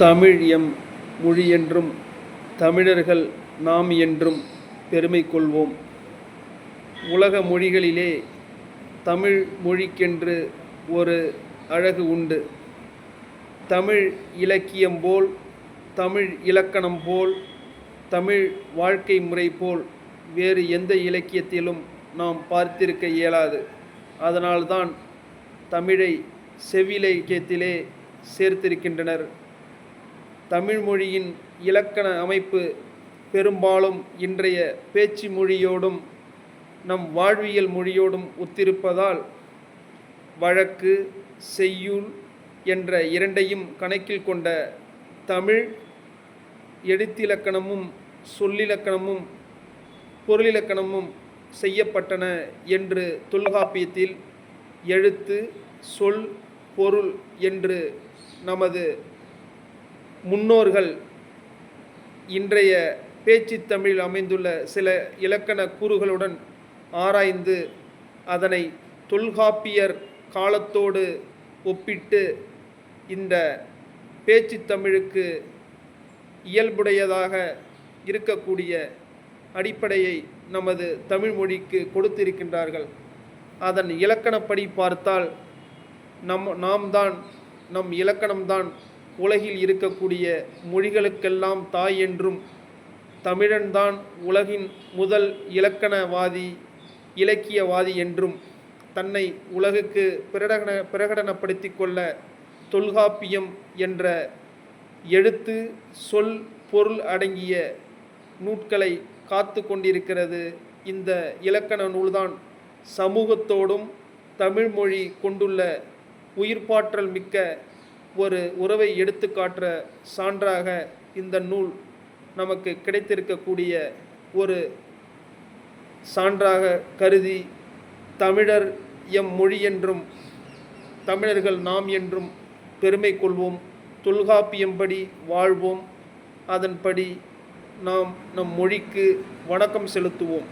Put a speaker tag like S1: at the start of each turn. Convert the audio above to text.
S1: Tamil M மொழி என்றும் தமிழர்கள் நாம் என்றும் பெருமை கொள்வோம். உலக மொழிகளிலே தமிழ் மொழிக்கென்று ஒரு அழகு உண்டு. தமிழ் இலக்கியம் போல் தமிழ் இலக்கணம் போல் தமிழ் வாழ்க்கை முறை போல் வேறு எந்த இலக்கியத்திலும் நாம் பார்த்திருக்க இயலாது. அதனால்தான் தமிழை செவ்விலக்கியத்திலே சேர்த்திருக்கின்றனர். தமிழ் மொழியின் இலக்கண அமைப்பு பெரும்பாலும் இன்றைய பேச்சு மொழியோடும் நம் வாழ்வியல் மொழியோடும் ஒத்திருப்பதால் வழக்கு செய்யுள் என்ற இரண்டையும் கணக்கில் கொண்ட தமிழ் எழுத்திலக்கணமும் சொல்லிலக்கணமும் பொருளிலக்கணமும் செய்யப்பட்டன என்று தொல்காப்பியத்தில் எழுத்து சொல் பொருள் என்று நமது முன்னோர்கள் இன்றைய பேச்சு தமிழில் அமைந்துள்ள சில இலக்கண கூறுகளுடன் ஆராய்ந்து அதனை தொல்காப்பியர் காலத்தோடு ஒப்பிட்டு இந்த பேச்சு தமிழுக்கு இயல்புடையதாக இருக்கக்கூடிய அடிப்படையை நமது தமிழ் மொழிக்கு கொடுத்திருக்கின்றார்கள். அதன் இலக்கணப்படி பார்த்தால் நம் நாம் தான் நம் இலக்கணம்தான் உலகில் இருக்கக்கூடிய மொழிகளுக்கெல்லாம் தாய் என்றும் தமிழன்தான் உலகின் முதல் இலக்கணவாதி இலக்கியவாதி என்றும் தன்னை உலகுக்கு பிரகடன பிரகடனப்படுத்திக் கொள்ள தொல்காப்பியம் என்ற எழுத்து சொல் பொருள் அடங்கிய நூட்களை காத்து கொண்டிருக்கிறது இந்த இலக்கண நூல்தான். சமூகத்தோடும் தமிழ்மொழி கொண்டுள்ள உயிர்ப்பாற்றல் மிக்க ஒரு உறவை எடுத்துக்காட்டுற சான்றாக இந்த நூல் நமக்கு கிடைத்திருக்கக்கூடிய ஒரு சான்றாக கருதி தமிழர் எம் மொழி என்றும் தமிழர்கள் நாம் என்றும் பெருமை கொள்வோம். தொல்காப்பியம்படி வாழ்வோம். அதன்படி நாம் நம் மொழிக்கு வணக்கம் செலுத்துவோம்.